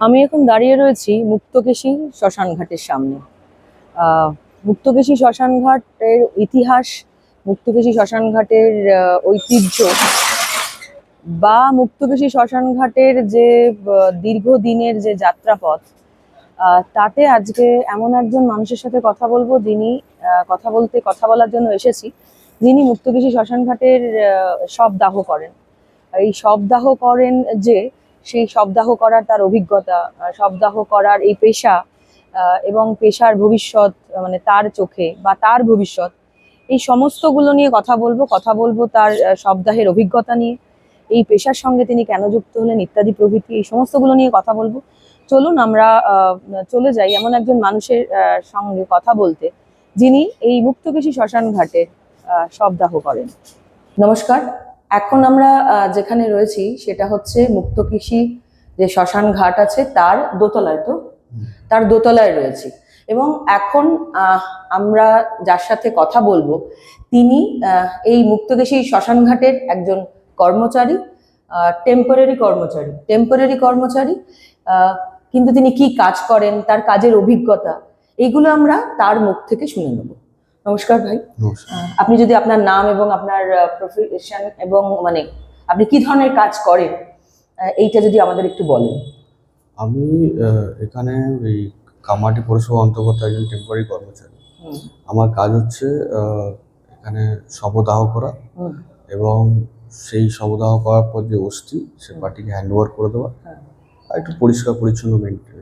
আমি এখন দাঁড়িয়ে রয়েছি মুক্তকেশী শ্মশান ঘাটের সামনে মুক্তকেশী শ্মশান ঘাটের ইতিহাস মুক্তকেশী শ্মশান ঘাটের ঐতিহ্য বা মুক্তকেশী শ্মশান ঘাটের যে দীর্ঘদিনের যে যাত্রাপথ তাতে আজকে এমন একজন মানুষের সাথে কথা বলব যিনি কথা বলতে কথা বলার জন্য এসেছি যিনি মুক্তকেশী শ্মশান ঘাটের আহ, শবদাহ করেন। এই শবদাহ করেন যে সেই শবদাহ করার তার অভিজ্ঞতা শবদাহ করার এই পেশা এবং পেশার ভবিষ্যৎ মানে তার চোখে বা তার ভবিষ্যৎ, এই সমস্তগুলো নিয়ে কথা বলব। কথা বলব তার শবদাহের অভিজ্ঞতা নিয়ে। এই পেশার সঙ্গে তিনি কেন যুক্ত হলেন, ইত্যাদি প্রভৃতি, এই সমস্তগুলো নিয়ে কথা বলব। চলুন আমরা চলে যাই এমন একজন মানুষের সঙ্গে কথা বলতে, যিনি এই মুক্তকেশী শ্মশান ঘাটে শবদাহ করেন। নমস্কার। এখন আমরা যেখানে রয়েছি সেটা হচ্ছে মুক্তকৃষি যে শ্মশান ঘাট আছে তার দোতলায় তো? তার দোতলায় রয়েছি। এবং এখন আমরা যার সাথে কথা বলব তিনি এই মুক্তকেশী শ্মশান ঘাটের একজন কর্মচারী টেম্পোরারি কর্মচারী টেম্পোরারি কর্মচারী কিন্তু তিনি কি কাজ করেন তার কাজের অভিজ্ঞতা এইগুলো আমরা তার মুখ থেকে শুনে নেব। নমস্কার ভাই। আপনি যদি আপনার নাম এবং আপনার প্রফেশন এবং মানে আপনি কি ধরনের কাজ করেন এইটা যদি আমাদের একটু বলেন। আমি এখানে এই কামাটি পৌরসভা অন্তর্গত একজন টেম্পোরারি কর্মচারী। আমার কাজ হচ্ছে এখানে শবদাহ করা এবং সেই শবদাহ করার পর যে অস্থি সে পার্টিকে হ্যান্ড ওভার করে দেওয়া। হ্যাঁ। আর একটু পরিষ্কার পরিচ্ছন্ন মেনটেন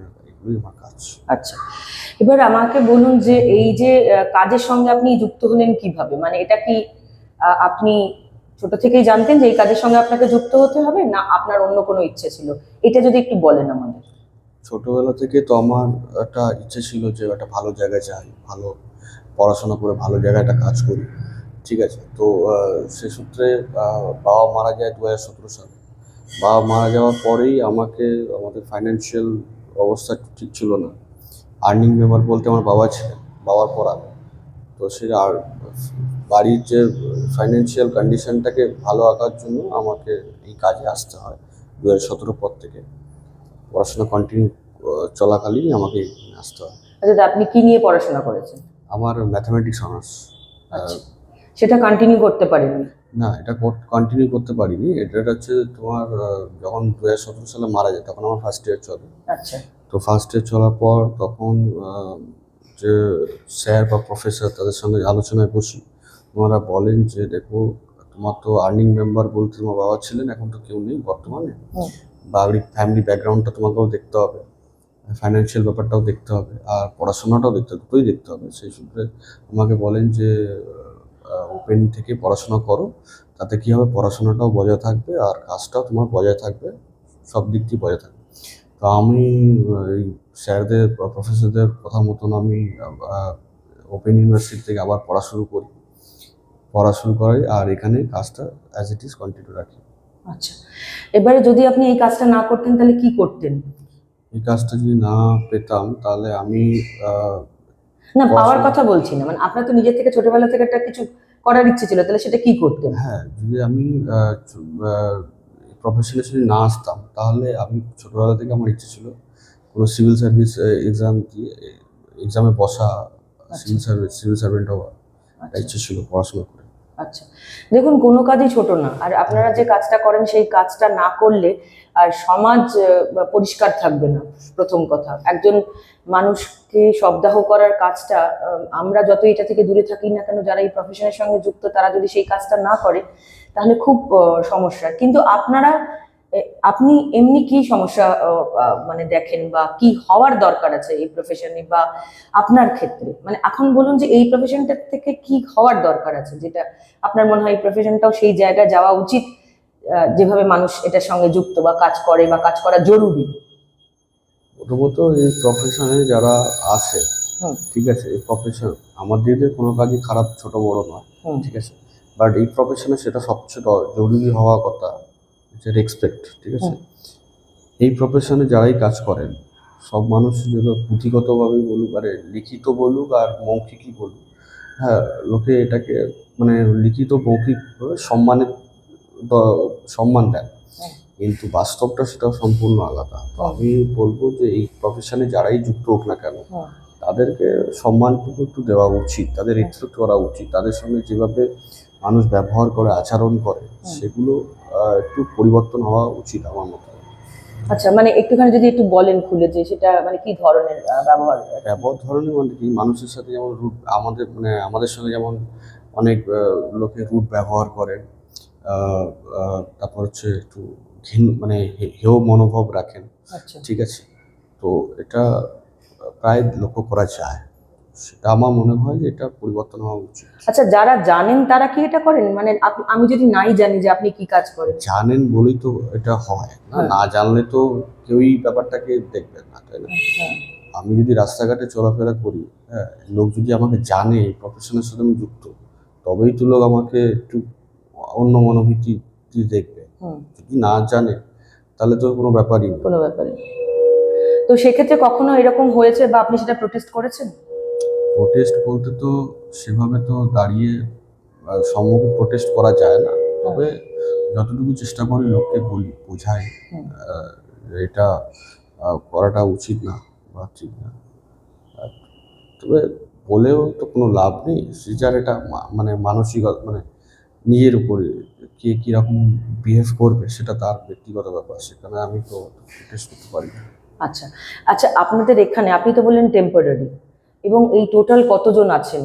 এগুলোই আমার কাজ। আচ্ছা। এবার আমাকে বলুন যে এই যে কাজের সঙ্গে আপনি যুক্ত হলেন কীভাবে? মানে এটা কি আপনি ছোট থেকেই জানতেন যে এই কাজের সঙ্গে আপনাকে যুক্ত হতে হবে না আপনার অন্য কোনো ইচ্ছে ছিল? এটা যদি একটু বলেন আমাদের। ছোটবেলা থেকে তো আমার একটা ইচ্ছে ছিল যে একটা ভালো জায়গায় যাই ভালো পড়াশোনা করে ভালো জায়গায় একটা কাজ করি ঠিক আছে? তো সে সূত্রে বাবা মারা যায় দু হাজার সতেরো সালে। বাবা মারা যাওয়ার পরেই আমাকে আমাদের ফাইন্যান্সিয়াল অবস্থা ঠিক ছিল না। আর্নিং মেম্বার বলতে আমার বাবা ছিলেন বাবার পর আমি তো সে আর বাড়ির যে ফাইন্যান্সিয়াল কন্ডিশনটাকে ভালো আঁকার জন্য আমাকে এই কাজে আসতে হয় দু হাজার সতেরো পর থেকে। পড়াশোনা কন্টিনিউ চলাকালীন আমাকে আসতে হয়। আচ্ছা আপনি কি নিয়ে পড়াশোনা করেছেন? আমার ম্যাথামেটিক্স অনার্স আচ্ছা সেটা কন্টিনিউ করতে পারেননি। না এটা কন্টিনিউ করতে পারিনি। এটা হচ্ছে তোমার যখন দু হাজার সতেরো সালে মারা যায় তখন আমার ফার্স্ট ইয়ার চলে। আচ্ছা। তো ফার্স্ট ইয়ার চলার পর তখন যে স্যার বা প্রফেসর তাদের সঙ্গে আলোচনায় বসি। ওনারা বলেন যে দেখো তোমার তো আর্নিং মেম্বার বলতে তোমার বাবা ছিলেন এখন তো কেউ নেই বর্তমানে। বাড়ির ফ্যামিলি ব্যাকগ্রাউন্ডটা তোমাকেও দেখতে হবে ফাইন্যান্সিয়াল ব্যাপারটাও দেখতে হবে আর পড়াশোনাটাও দেখতে হবে দুটোই দেখতে হবে। সেই সূত্রে আমাকে বলেন যে ওপেন থেকে পড়াশোনা করো তাতে কী হবে? পড়াশোনাটাও বজায় থাকবে আর কাজটাও তোমার বজায় থাকবে সব দিক দিয়ে বজায় থাকবে। তো আমি এই স্যারদের প্রফেসরদের কথা মতন আমি ওপেন ইউনিভার্সিটি থেকে আবার পড়া শুরু করি। পড়া শুরু করাই আর এখানে কাজটা অ্যাজ ইট ইজ কন্টিনিউ রাখি। আচ্ছা। এবারে যদি আপনি এই কাজটা না করতেন তাহলে কি করতেন? এই কাজটা যদি না পেতাম তাহলে আমি না পাওয়ার কথা বলছি না। মানে আপনার তো নিজের থেকে ছোটবেলা থেকে একটা কিছু করার ইচ্ছে ছিল তাহলে সেটা কি করতেন? হ্যাঁ যদি আমি প্রফেশনে যদি না আসতাম তাহলে আমি ছোটবেলা থেকে আমার ইচ্ছে ছিল কোনো সিভিল সার্ভিস এক্সাম কি এক্সামে বসা সিভিল সার্ভিস সিভিল সার্ভেন্ট হওয়া একটা ইচ্ছে ছিল পড়াশোনা করে। আচ্ছা। দেখুন, কোনো কাজই ছোট না। আর আপনারা যে কাজটা করেন, সেই কাজটা না করলে আর সমাজ পরিষ্কার থাকবে না। প্রথম কথা। একজন মানুষকে শবদাহ করার কাজটা আমরা যত এটা থেকে দূরে থাকি না কেন, যারা এই প্রফেশনের সঙ্গে যুক্ত, তারা যদি সেই কাজটা না করে, তাহলে খুব সমস্যা। কিন্তু আপনারা আপনি এমনি কি সমস্যা মানে দেখেন বা কি হওয়ার দরকার আছে এই প্রফেশনে বা আপনার ক্ষেত্রে? মানে এখন বলুন যে এই প্রফেশনটার থেকে কি হওয়ার দরকার আছে? যেটা আপনার মনে হয় এই প্রফেশনটাও সেই জায়গায় যাওয়া উচিত যেভাবে মানুষ এটার সঙ্গে যুক্ত বা কাজ করে বা কাজ করা জরুরি? প্রথমত এই প্রফেশনে যারা আসে হুম। ঠিক আছে এই প্রফেশন আমার দিকে কোনো কাজই খারাপ ছোট বড় নয় হুম। ঠিক আছে? বাট এই প্রফেশনে সেটা সবচেয়ে জরুরি হওয়া কথা। যে রেসপেক্ট ঠিক আছে? এই প্রফেশনে যারাই কাজ করেন সব মানুষ যেন পুঁথিগতভাবে বলুক আর লিখিত বলুক আর মৌখিকই বলুক হ্যাঁ লোকে এটাকে মানে লিখিত মৌখিক সম্মানের সম্মান দেন কিন্তু বাস্তবটা সেটা সম্পূর্ণ আলাদা। তো আমি বলব যে এই প্রফেশনে যারাই যুক্ত হোক না কেন তাদেরকে সম্মানটুকু একটু দেওয়া উচিত তাদের রেসপেক্ট করা উচিত তাদের সঙ্গে যেভাবে মানুষ ব্যবহার করে আচরণ করে সেগুলো একটু পরিবর্তন হওয়া উচিত আমার মতে। আচ্ছা মানে একটুখানি যদি একটু বলেন খুলে যে সেটা মানে কি ধরনের ব্যবহার ব্যবহার ধরনের মানে কি মানুষের সাথে যেমন রুট আমাদের মানে আমাদের সঙ্গে যেমন অনেক লোকে রুট ব্যবহার করে আহ, আহ, তারপর হচ্ছে একটু ঘিন মানে হেও মনোভাব রাখেন আচ্ছা। ঠিক আছে? তো এটা প্রায় লক্ষ্য করা যায়। সেটা আমার মনে হয় যে এটা পরিবর্তন হওয়া উচিত। আচ্ছা যারা জানেন তারা কি এটা করেন? মানে আমি যদি নাই জানি যে আপনি কি কাজ করেন। জানেন বলেই তো এটা হয়। না হ্যাঁ। না জানলে তো কেউই ব্যাপারটাকে দেখবে না তাই না? হ্যাঁ। আমি যদি রাস্তাঘাটে চলাফেরা করি হ্যাঁ লোক যদি আমাকে জানে এই প্রফেশনের সাথে আমি যুক্ত তবেই তো লোক আমাকে একটু অন্য মনোভূতি দেখবে। যদি না জানে তাহলে তো কোনো ব্যাপারই কোনো ব্যাপারই তো সেক্ষেত্রে কখনো এরকম হয়েছে বা আপনি সেটা প্রোটেস্ট করেছেন? প্রোটেস্ট বলতে তো সেভাবে তো দাঁড়িয়ে সম্মুখে প্রোটেস্ট করা যায় না। তবে যতটুকু চেষ্টা করি লোককে বলি বোঝাই এটা করাটা উচিত না বা ঠিক না। তবে বলেও তো কোনো লাভ নেই। সে যার এটা মানে মানসিক মানে নিজের উপরে কে কীরকম বিহেভ করবে সেটা তার ব্যক্তিগত ব্যাপার। সেখানে আমি তো প্রোটেস্ট করতে পারি না। আচ্ছা আচ্ছা আপনাদের এখানে আপনি তো বললেন টেম্পোরারি এবং এই টোটাল কতজন আছেন?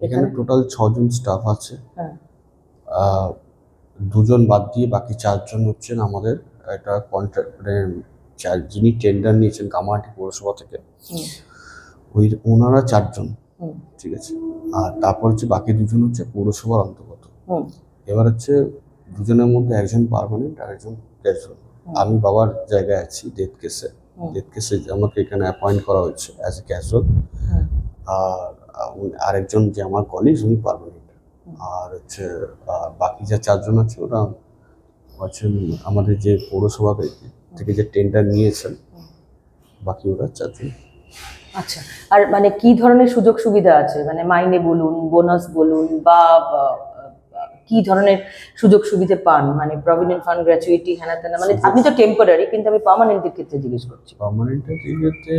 এখানে টোটাল ছজন স্টাফ আছে। হ্যাঁ। দুজন বাদ দিয়ে বাকি চারজন হচ্ছেন আমাদের একটা কন্ট্রাক্ট মানে চার- যিনি টেন্ডার নিয়েছেন কামাহাটি পৌরসভা থেকে ওই ওনারা চারজন ঠিক আছে? আর তারপর হচ্ছে বাকি দুজন হচ্ছে পৌরসভার অন্তর্গত। এবার হচ্ছে দুজনের মধ্যে একজন পারমানেন্ট আর একজন ক্যাজুয়াল আমি বাবার জায়গায় আছি ডেথ কেসে ডেথ কেসে আমাকে এখানে অ্যাপয়েন্ট করা হয়েছে অ্যাজ এ ক্যাজুয়াল আর আরেকজন যে আমার কলিগ উনি পার্মানেন্ট আর হচ্ছে বাকি যে চারজন আছে ওরা হচ্ছেন আমাদের যে পৌরসভা থেকে- যে টেন্ডার নিয়েছেন বাকি ওরা চারজন। আচ্ছা আর মানে কি ধরনের সুযোগ সুবিধা আছে? মানে মাইনে বলুন বোনাস বলুন বা কি ধরনের সুযোগ সুবিধা পান? মানে প্রভিডেন্ট ফান্ড গ্র্যাচুইটি হ্যানা ত্যানা মানে আপনি তো টেম্পোরারি কিন্তু আমি পার্মানেন্টের ক্ষেত্রে জিজ্ঞেস করছি। পার্মানেন্টের ক্ষেত্রে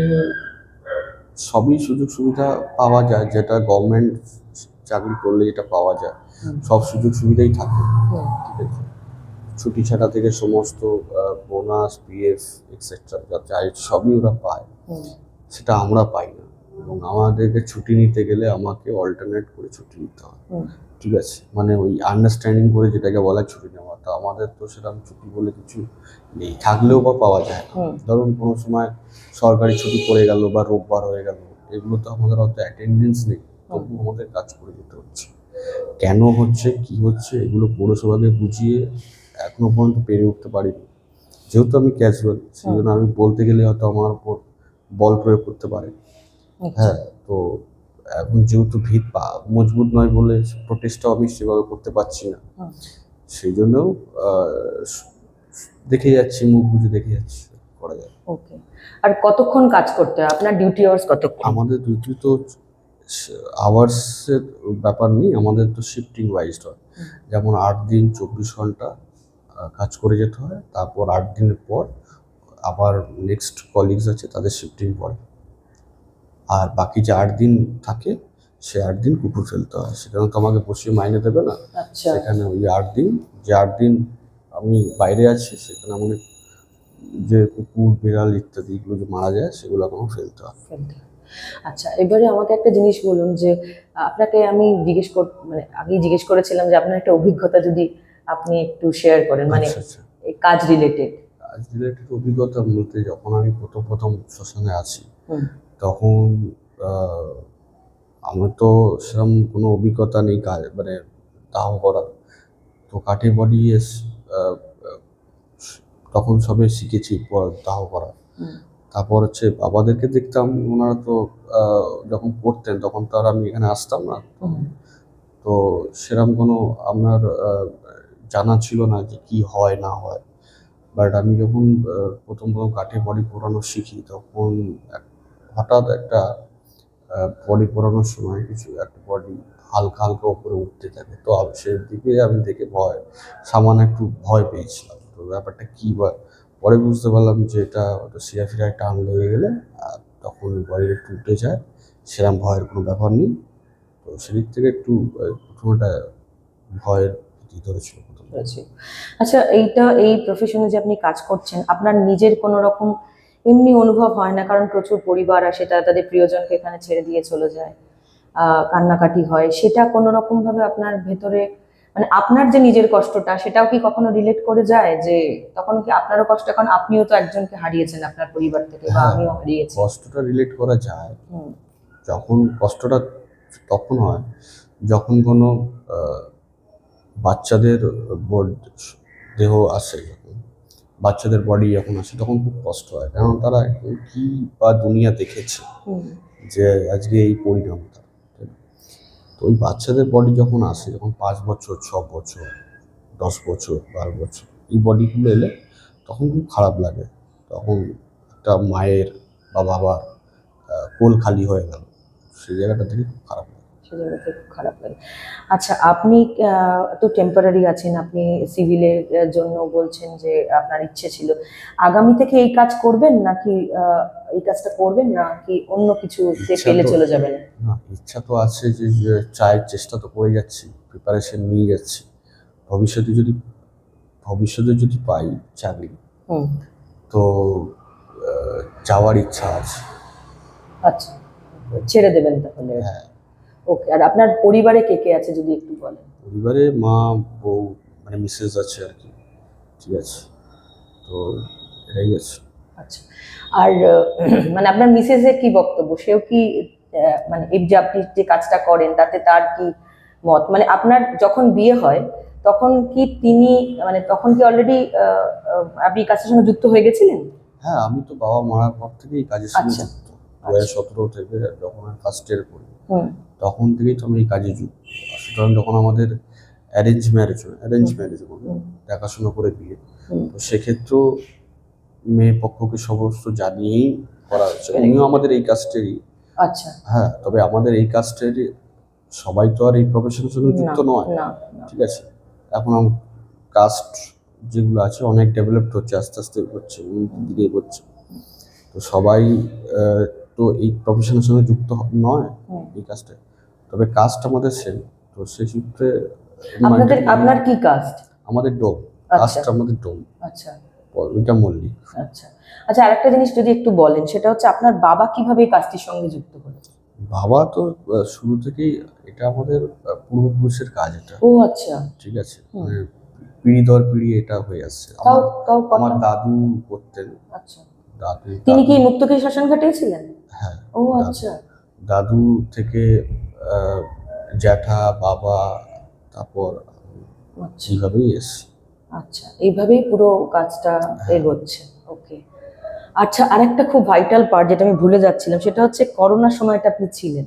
সবই সুযোগ সুবিধা পাওয়া যায় যেটা গভর্নমেন্ট চাকরি করলে যেটা পাওয়া যায়। সব সুযোগ সুবিধাই থাকে। ছুটি ছাড়া থেকে সমস্ত বোনাস পিএফ এক্সেট্রা যা চাই সবই ওরা পায়। সেটা আমরা পাই না। এবং আমাদেরকে ছুটি নিতে গেলে আমাকে অল্টারনেট করে ছুটি নিতে হয়। ঠিক আছে? মানে ওই আন্ডারস্ট্যান্ডিং করে যেটাকে বলা ছুটি নেওয়া। তো আমাদের তো সেরকম ছুটি বলে কিছু নেই। থাকলেও বা পাওয়া যায় না। ধরুন কোনো সময় সরকারি ছুটি পড়ে গেল বা রোববার হয়ে গেল এগুলো তো আমাদের অত অ্যাটেন্ডেন্স নেই। তবু আমাদের কাজ করে যেতে হচ্ছে। কেন হচ্ছে কি হচ্ছে এগুলো পৌরসভাকে বুঝিয়ে এখনও পর্যন্ত পেরে উঠতে পারিনি। যেহেতু আমি ক্যাজুয়াল সেই জন্য আমি বলতে গেলে হয়তো আমার উপর বল প্রয়োগ করতে পারে আচ্ছা, হ্যাঁ তো এখন যেহেতু ভিত পা মজবুত নয় বলে প্রোটেস্টটাও আমি সেভাবে করতে পারছি না। সেই জন্য দেখে যাচ্ছি মুখ বুঝে দেখে যাচ্ছি করা যায়। ওকে। আর কতক্ষণ কাজ করতে হয়? আপনার ডিউটি আওয়ার্স কতক্ষণ? আমাদের ডিউটি তো আওয়ার্সের ব্যাপার নেই আমাদের তো শিফটিং ওয়াইজ হয়। যেমন আট দিন চব্বিশ ঘণ্টা কাজ করে যেতে হয় তারপর আট দিনের পর আবার নেক্সট কলিগস আছে তাদের শিফটিং পড়ে। আর বাকি যে আট দিন থাকে সে আট দিন কুকুর ফেলতে হয়। সেখানে তো আমাকে বসিয়ে মাইনে দেবে না। আচ্ছা। সেখানে ওই আট দিন যে আট দিন আমি বাইরে আছি সেখানে আমাকে যে কুকুর বিড়াল ইত্যাদি এগুলো যে মারা যায় সেগুলো আমাকে ফেলতে হয়। আচ্ছা এবারে আমাকে একটা জিনিস বলুন যে আপনাকে আমি জিজ্ঞেস কর মানে আগেই জিজ্ঞেস করেছিলাম যে আপনার একটা অভিজ্ঞতা যদি আপনি একটু শেয়ার করেন মানে আচ্ছা আচ্ছা। এই কাজ রিলেটেড কাজ রিলেটেড অভিজ্ঞতা বলতে যখন আমি প্রথম প্রথম শ্মশানে আছি তখন আমার তো সেরকম কোনো অভিজ্ঞতা নেই কাজ মানে দাহ করার তো কাঠে বডি এস তখন সবে শিখেছি দাহ করা। তারপর হচ্ছে বাবাদেরকে দেখতাম ওনারা তো যখন পড়তেন তখন তো আর আমি এখানে আসতাম না। তো সেরকম কোনো আপনার জানা ছিল না যে কি হয় না হয়। বাট আমি যখন প্রথম প্রথম কাঠে বডি পোড়ানো শিখি তখন এক- হঠাৎ একটা বডি পড়ানোর সময় কিছু একটা বডি হালকা হালকা উপরে উঠতে থাকে। তো আমি সেদিকে আমি দেখে ভয় সামান্য একটু ভয় পেয়েছিলাম। তো ব্যাপারটা কী বা পরে বুঝতে পারলাম যে এটা সিরাফিরায় টান লেগে গেলে আর তখন বডির একটু উঠে যায়। সেরকম ভয়ের কোনো ব্যাপার নেই। তো সেদিক থেকে একটু আহ, প্রথম একটা ভয়ের ভীতি ধরেছিল আচ্ছা এইটা এই প্রফেশনে যে আপনি কাজ করছেন আপনার নিজের কোনো রকম এমনি অনুভব হয় না কারণ প্রচুর পরিবার আসে তারা তাদের প্রিয়জনকে এখানে ছেড়ে দিয়ে চলে যায় কান্নাকাটি হয়। সেটা কোনো রকম ভাবে আপনার ভেতরে মানে আপনার যে নিজের কষ্টটা সেটাও কি কখনো রিলেট করে যায়? যে তখন কি আপনারও কষ্ট কারণ আপনিও তো একজনকে হারিয়েছেন আপনার পরিবার থেকে বা হ্যাঁ। আমিও হারিয়েছি। কষ্টটা রিলেট করা যায়। যখন কষ্টটা তখন হয় যখন কোনো বাচ্চাদের বড- দেহ আসে যখন বাচ্চাদের বডি যখন আসে তখন খুব কষ্ট হয়। কারণ তারা কি বা দুনিয়া দেখেছে যে আজকে এই পরিণামটা তো ওই বাচ্চাদের বডি যখন আসে যখন পাঁচ বছর ছ বছর দশ বছর বারো বছর এই বডিগুলো এলে তখন খুব খারাপ লাগে। তখন একটা মায়ের বা বাবার কোল খালি হয়ে গেল। সেই জায়গাটা থেকে খুব খারাপ লাগে সে জায়গা খুব খারাপ লাগে। আচ্ছা আপনি তো টেম্পোরারি আছেন আপনি সিভিলের জন্য বলছেন যে আপনার ইচ্ছে ছিল। আগামী থেকে এই কাজ করবেন নাকি এই কাজটা করবেন নাকি অন্য কিছু ফেলে চলে যাবেন? না ইচ্ছা তো আছে যে চায়ের চেষ্টা তো করে যাচ্ছি প্রিপারেশন নিয়ে যাচ্ছি। ভবিষ্যতে যদি ভবিষ্যতে যদি পাই চাকরি হুম। তো যাওয়ার ইচ্ছা আছে। আচ্ছা ছেড়ে দেবেন তাহলে। হ্যাঁ। ওকে আর আপনার পরিবারে কে কে আছে যদি একটু বলেন? পরিবারে মা বউ মানে মিসেস আছে আর কি। ঠিক আছে। তো এটাই আছে। আচ্ছা। আর মানে আপনার মিসেসের কি বক্তব্য? সেও কি মানে এই যে আপনি যে কাজটা করেন তাতে তার কি মত? মানে আপনার যখন বিয়ে হয় তখন কি তিনি মানে তখন কি অলরেডি আপনি কাজের সঙ্গে যুক্ত হয়ে গেছিলেন? হ্যাঁ আমি তো বাবা মারার পর থেকেই কাজের সঙ্গে আচ্ছা। যুক্ত। হাজার সতেরো থেকে যখন আমি ফার্স্ট ইয়ার পড়ি তখন থেকেই তো আমি এই কাজে যুক্ত। সুতরাং যখন আমাদের অ্যারেঞ্জ ম্যারেজ হয় অ্যারেঞ্জ ম্যারেজ বলে দেখাশোনা করে বিয়ে। তো সেক্ষেত্রেও মেয়ে পক্ষকে সমস্ত জানিয়েই করা Very উনিও আমাদের এই কাজটেরই আচ্ছা। হ্যাঁ তবে আমাদের এই কাজটেরই সবাই তো আর এই প্রফেশনের সঙ্গে যুক্ত নয়। ঠিক আছে? এখন কাস্ট যেগুলো আছে অনেক ডেভেলপড হচ্ছে আস্তে আস্তে হচ্ছে দিকে এগোচ্ছে। তো সবাই তো এই প্রফেশনের সঙ্গে যুক্ত নয় এই কাজটা। তবে কাস্ট আমাদের সেম তো সেই সূত্রে আপনাদের আপনার কি কাস্ট আমাদের ডোম আচ্ছা। কাস্ট আমাদের ডোম আচ্ছা। ওইটা মল্লিক। আচ্ছা। আচ্ছা আরেকটা জিনিস যদি একটু বলেন সেটা হচ্ছে আপনার বাবা কীভাবে এই কাজটির সঙ্গে যুক্ত হয়েছে বাবা তো শুরু থেকেই এটা আমাদের পূর্বপুরুষের কাজ এটা। ও আচ্ছা। ঠিক আছে। মানে পিড়ি দর পিড়ি এটা হয়ে আসছে। আমার? দাদু করতেন। আচ্ছা। দাদু তিনি কি মুক্তকে শ্মশান ঘাটেই ছিলেন হ্যাঁ ও দাদু। আচ্ছা। দাদু থেকে জ্যাঠা বাবা তারপর আচ্ছা। এইভাবেই এসছি। আচ্ছা এইভাবেই পুরো কাজটা এগোচ্ছে ওকে। আচ্ছা আরেকটা খুব ভাইটাল পার্ট যেটা আমি ভুলে যাচ্ছিলাম সেটা হচ্ছে করোনার সময়টা আপনি ছিলেন।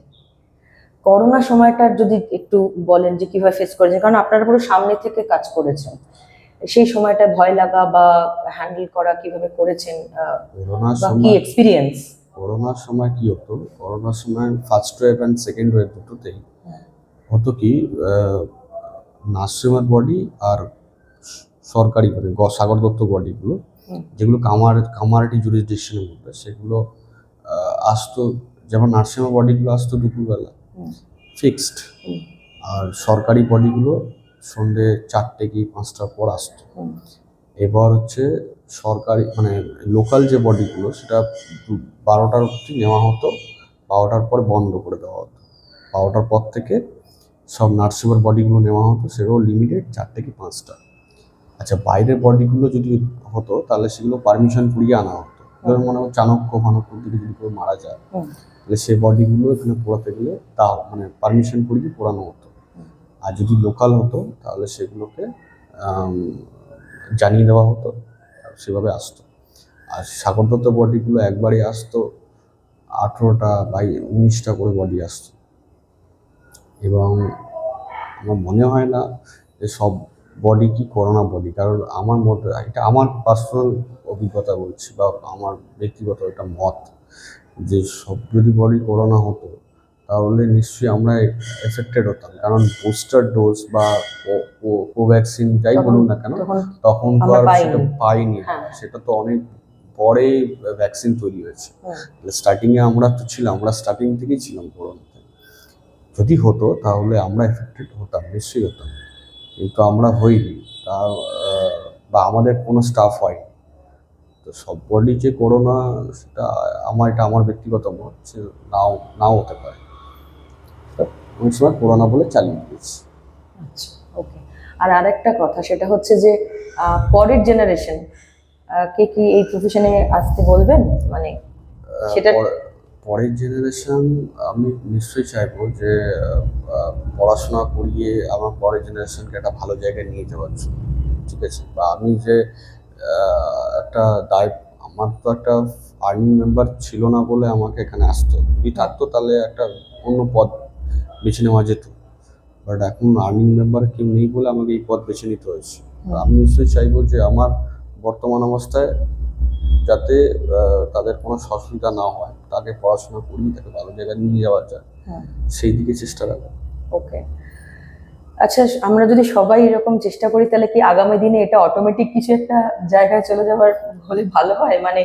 করোনা সময়টা যদি একটু বলেন যে কীভাবে ফেস করেছেন কারণ আপনারা পুরো সামনে থেকে কাজ করেছেন। সেই সময়টা ভয় লাগা বা হ্যান্ডেল করা কীভাবে করেছেন কি এক্সপিরিয়েন্স করোনার সময় কি হতো? করোনার সময় first wave and second wave দুটোতেই হতো কি নার্সিমের বডি আর সরকারি মানে সাগর দত্ত বডিগুলো যেগুলো কামার কামারটি জুরিসডিকশনের মধ্যে সেগুলো আসতো যেমন নার্সিমের বডিগুলো আসতো দুপুরবেলা ফিক্সড আর সরকারি বডিগুলো সন্ধে চারটে কি পাঁচটার পর আসতো। এবার হচ্ছে সরকারি মানে লোকাল যে বডিগুলো সেটা বারোটার অবধি নেওয়া হতো। বারোটার পর বন্ধ করে দেওয়া হতো। বারোটার পর থেকে সব নার্সিমের বডিগুলো নেওয়া হতো সেগুলো লিমিটেড চার থেকে পাঁচটা। আচ্ছা বাইরের বডিগুলো যদি হতো তাহলে সেগুলো পারমিশন পুড়িয়ে আনা হতো। যেমন মনে হয় চাণক্য ফানক্য দিকে যদি কেউ মারা যায় তাহলে সেই বডিগুলো এখানে পোড়াতে গেলে তাও মানে পারমিশন পুড়িয়ে পোড়ানো হতো। আর যদি লোকাল হতো তাহলে সেগুলোকে জানিয়ে দেওয়া হতো। সেভাবে আসতো। আর সাগরদত্ত বডিগুলো একবারে আসতো, আঠেরোটা বাই উনিশটা করে বডি আসতো। এবং আমার মনে হয় না যে সব বডি কি করোনা বডি, কারণ আমার মতে এটা আমার পার্সোনাল অভিজ্ঞতা বলছি বা আমার ব্যক্তিগত একটা মত যে সব যদি বডি করোনা হতো, তাহলে নিশ্চয়ই আমরা এফেক্টেড হতাম। কারণ বুস্টার ডোজ বা কোভ্যাক্সিন যাই বলুন না কেন তখন তো আর সেটা পাইনি। হ্যাঁ। সেটা তো অনেক পরে ভ্যাকসিন তৈরি হয়েছে। স্টার্টিং এ আমরা তো ছিলাম আমরা স্টার্টিং থেকেই ছিলাম করোনাতে। যদি হতো তাহলে আমরা এফেক্টেড হতাম নিশ্চয়ই হতাম। কিন্তু আমরা হইনি। তা বা আমাদের কোনো স্টাফ হয়নি। তো সব বডি যে করোনা সেটা আমার এটা আমার ব্যক্তিগত মত যে নাও নাও হতে পারে। অনেক সময় করোনা বলে চালিয়ে দিয়েছি। আচ্ছা। আর আরেকটা কথা সেটা হচ্ছে যে পরের জেনারেশন কে কি এই প্রফেশনে আসতে বলবেন? মানে সেটা- পরের জেনারেশন আমি নিশ্চয়ই চাইব যে পড়াশোনা করিয়ে আমার পরের জেনারেশনকে একটা ভালো জায়গায় নিয়ে যাওয়ার জন্য ঠিক আছে? বা আমি যে একটা দায় আমার তো একটা আর্মি মেম্বার ছিল না বলে আমাকে এখানে আসতো যদি থাকতো তাহলে একটা অন্য পদ বেছে নেওয়া যেত। বাট এখন আর্মি মেম্বার কেউ নেই বলে আমাকে এই পদ বেছে নিতে হয়েছে। আমি নিশ্চয়ই চাইব যে আমার বর্তমান অবস্থায় যাতে তাদের কোনো অসুবিধা না হয় তাকে পড়াশোনা করিয়ে তাকে ভালো জায়গায় নিয়ে যাওয়া যায়। হ্যাঁ। সেই দিকে চেষ্টা রাখব। ওকে। আচ্ছা আমরা যদি সবাই এরকম চেষ্টা করি তাহলে কি আগামী দিনে এটা অটোমেটিক কিছু একটা জায়গায় চলে যাওয়ার হলে ভালো হয়? মানে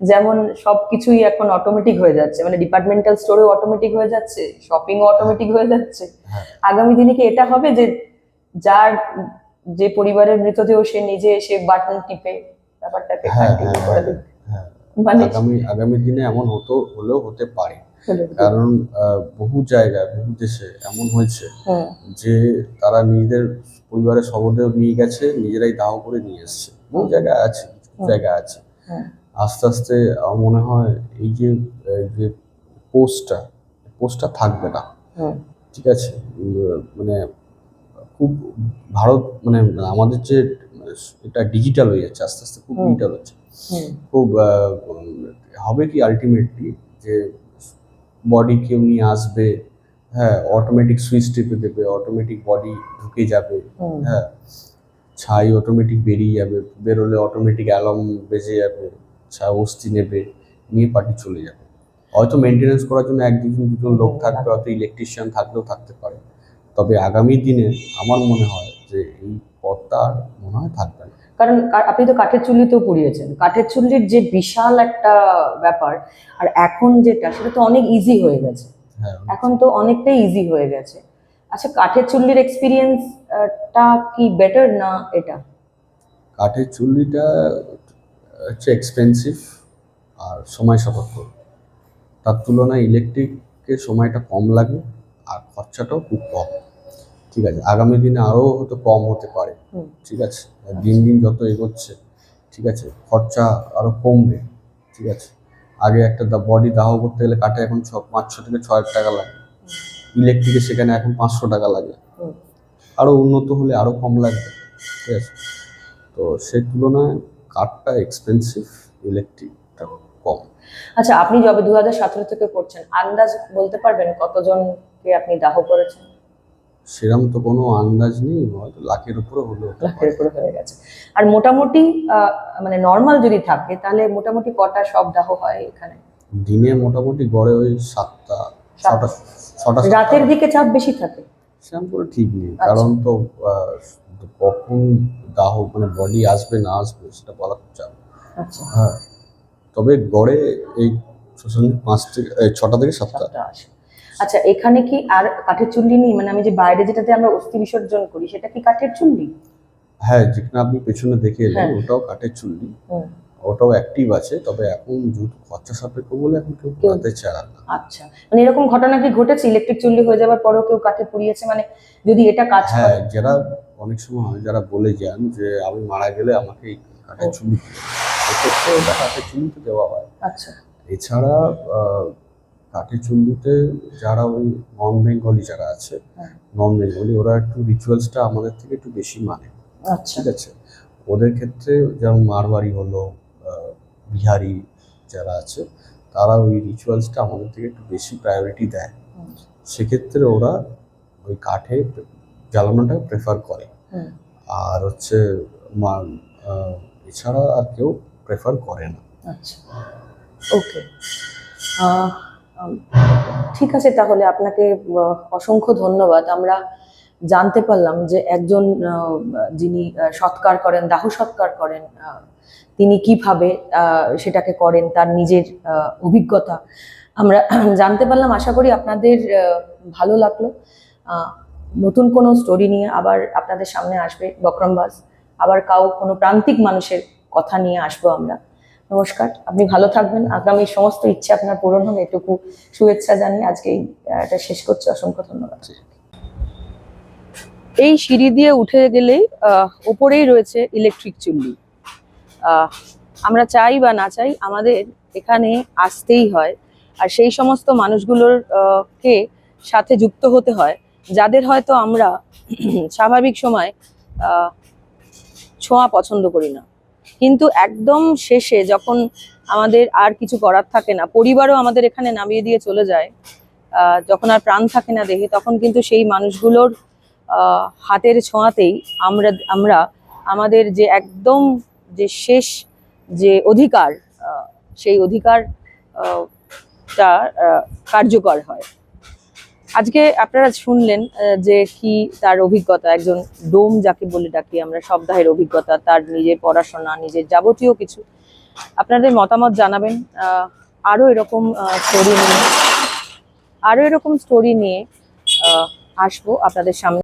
যেমন সবকিছুই এখন অটোমেটিক হয়ে যাচ্ছে। মানে ডিপার্টমেন্টাল স্টোরেও অটোমেটিক হয়ে যাচ্ছে শপিংও অটোমেটিক হয়ে যাচ্ছে। হ্যাঁ। আগামী দিনে কি এটা হবে যে যার যে পরিবারের মৃতদেহ সে নিজে এসে বাটন টিপে ব্যাপারটাকে হ্যাঁ, কন্টিনিউ হ্যাঁ, করে হ্যাঁ, দিবে হ্যাঁ। মানে আগামী আগামী দিনে এমন হতো হলেও হতে পারে। কারণ বহু জায়গায় বহু দেশে এমন হয়েছে যে তারা নিজেদের পরিবারের শবদেহ নিয়ে গেছে নিজেরাই দাহ করে নিয়ে এসছে। বহু জায়গায় আছে জায়গা আছে। আস্তে আস্তে আমার মনে হয় এই যে যে পোস্টটা পোস্টটা থাকবে না। হুম, ঠিক আছে? মানে খুব ভারত মানে আমাদের যে এটা ডিজিটাল হয়ে যাচ্ছে আস্তে আস্তে খুব ডিজিটাল হচ্ছে। খুব হবে কি আলটিমেটলি যে বডি কেউ নিয়ে আসবে হ্যাঁ অটোমেটিক সুইচ টিপে দেবে অটোমেটিক বডি ঢুকে যাবে হ্যাঁ। ছাই অটোমেটিক বেরিয়ে যাবে বেরোলে অটোমেটিক অ্যালার্ম বেজে যাবে। অস্থি নেবে নিয়ে পার্টি চলে যাবে। হয়তো মেনটেনেন্স করার জন্য এক দুজন দুজন লোক থাকবে হয়তো ইলেকট্রিশিয়ান থাকলেও থাকতে পারে। তবে আগামী দিনে আমার মনে হয় যে এই আর মনে হয় থাকবে না। কারণ আপনি তো কাঠের চুল্লিতেও পুড়িয়েছেন। কাঠের চুল্লির যে বিশাল একটা ব্যাপার আর এখন যেটা সেটা তো অনেক ইজি হয়ে গেছে। হ্যাঁ এখন তো অনেকটাই ইজি হয়ে গেছে। আচ্ছা কাঠের চুল্লির এক্সপিরিয়েন্সটা কি বেটার না এটা? কাঠের চুল্লিটা হচ্ছে এক্সপেন্সিভ আর সময় সাপেক্ষ। তার তুলনায় ইলেকট্রিকের সময়টা কম লাগে আর খরচাটাও খুব কম। ঠিক আছে আগামী দিনে আরও হয়তো কম হতে পারে। ঠিক আছে দিন দিন যত এগোচ্ছে ঠিক আছে খরচা আরও কমবে। ঠিক আছে আগে একটা বডি দাহ করতে গেলে কাঠে এখন ছ পাঁচশো থেকে ছ হাজার টাকা লাগে। ইলেকট্রিকে সেখানে এখন পাঁচশো টাকা লাগে। আরও উন্নত হলে আরও কম লাগবে। ঠিক আছে তো সেই তুলনায় কাঠটা এক্সপেন্সিভ ইলেকট্রিকটা কম। আচ্ছা আপনি যবে দু হাজার সতেরো থেকে করছেন আন্দাজ বলতে পারবেন কতজনকে আপনি দাহ করেছেন? সেরকম তো কোনো আন্দাজ নেই হয়তো লাখের উপরে হতে লাখের উপরে হয়ে গেছে। আর মোটামুটি মানে নর্মাল যদি থাকে তাহলে মোটামুটি কটা সব দাহ হয় এখানে? দিনে মোটামুটি গড়ে ওই সাতটা ছটা ছটা। রাতের দিকে চাপ বেশি থাকে? সেরকম করে ঠিক নেই। কারণ তো কখন দাহ মানে বডি আসবে না আসবে সেটা বলা খুব চাপ। আচ্ছা। হ্যাঁ। তবে গড়ে এই পাঁচ থেকে ছটা থেকে সাতটা। আচ্ছা এখানে কি আর কাঠের চুল্লি নেই? মানে আমি যে বাইরে যেটাতে আমরা অস্থি বিসর্জন করি সেটা কি কাঠের চুল্লি? হ্যাঁ যেখানে আপনি পেছনে দেখে এলেন হ্যাঁ। ওটাও কাঠের চুল্লি। ওটাও অ্যাক্টিভ আছে তবে এখন যেহেতু খরচা সাপেক্ষ বলে এখন কেউ- পোড়াতে চায় না। আচ্ছা। মানে এরকম ঘটনা কি ঘটেছে? ইলেকট্রিক চুল্লি হয়ে যাওয়ার পরেও কেউ কাঠে পুড়িয়েছে? মানে যদি এটা কাজ হ্যাঁ যারা অনেক সময় যারা বলে যান যে আমি মারা গেলে আমাকে এই কাঠের দিও। এক্ষেত্রে ওটা কাঠের চুল্লিতে দেওয়া হয়। আচ্ছা। এছাড়া কাঠের চুল্লিতে যারা ওই নন বেঙ্গলি যারা আছে হ্যাঁ। নন বেঙ্গলি ওরা একটু রিচুয়ালসটা আমাদের থেকে একটু বেশি মানে। আচ্ছা। ঠিক আছে? ওদের ক্ষেত্রে যেমন মারবাড়ি হলো বিহারি যারা আছে তারা ওই রিচুয়ালসটা আমাদের থেকে একটু বেশি প্রায়োরিটি দেয়। সেক্ষেত্রে ওরা ওই কাঠে জ্বালানোটা প্রেফার করে। আর হচ্ছে এছাড়া আর কেউ প্রেফার করে না। আচ্ছা। ওকে। ঠিক আছে তাহলে আপনাকে অসংখ্য ধন্যবাদ। আমরা জানতে পারলাম যে একজন যিনি সৎকার করেন দাহ সৎকার করেন তিনি কীভাবে সেটাকে করেন তার নিজের অভিজ্ঞতা। আমরা জানতে পারলাম। আশা করি আপনাদের ভালো লাগল। নতুন কোনো স্টোরি নিয়ে আবার আপনাদের সামনে আসবে বক্রমবাস আবার কাউ কোনো প্রান্তিক মানুষের কথা নিয়ে আসব আমরা। নমস্কার আপনি ভালো থাকবেন। আগামী সমস্ত ইচ্ছে আপনার পূরণ হবে এটুকু শুভেচ্ছা জানিয়ে আজকে এটা শেষ করছি। অসংখ্য ধন্যবাদ। এই সিঁড়ি দিয়ে উঠে গেলেই আহ, ওপরেই রয়েছে ইলেকট্রিক চুল্লি। আহ, আমরা চাই বা না চাই আমাদের এখানে আসতেই হয়। আর সেই সমস্ত মানুষগুলোর কে সাথে যুক্ত হতে হয় যাদের হয়তো আমরা স্বাভাবিক সময় ছোঁয়া পছন্দ করি না। কিন্তু একদম শেষে যখন আমাদের আর কিছু করার থাকে না পরিবারও আমাদের এখানে নামিয়ে দিয়ে চলে যায় যখন আর প্রাণ থাকে না দেখে তখন কিন্তু সেই মানুষগুলোর হাতের ছোঁয়াতেই আমরা আমরা আমাদের যে একদম যে শেষ যে অধিকার সেই অধিকার আহ, টা আহ, কার্যকর হয়। আজকে আপনারা শুনলেন যে কি তার অভিজ্ঞতা একজন ডোম যাকে বলে ডাকি আমরা সপ্তাহের অভিজ্ঞতা তার নিজের পড়াশোনা নিজের যাবতীয় কিছু। আপনাদের মতামত জানাবেন আহ, আরও এরকম স্টোরি নিয়ে। আরও এরকম স্টোরি নিয়ে আসব আপনাদের সামনে।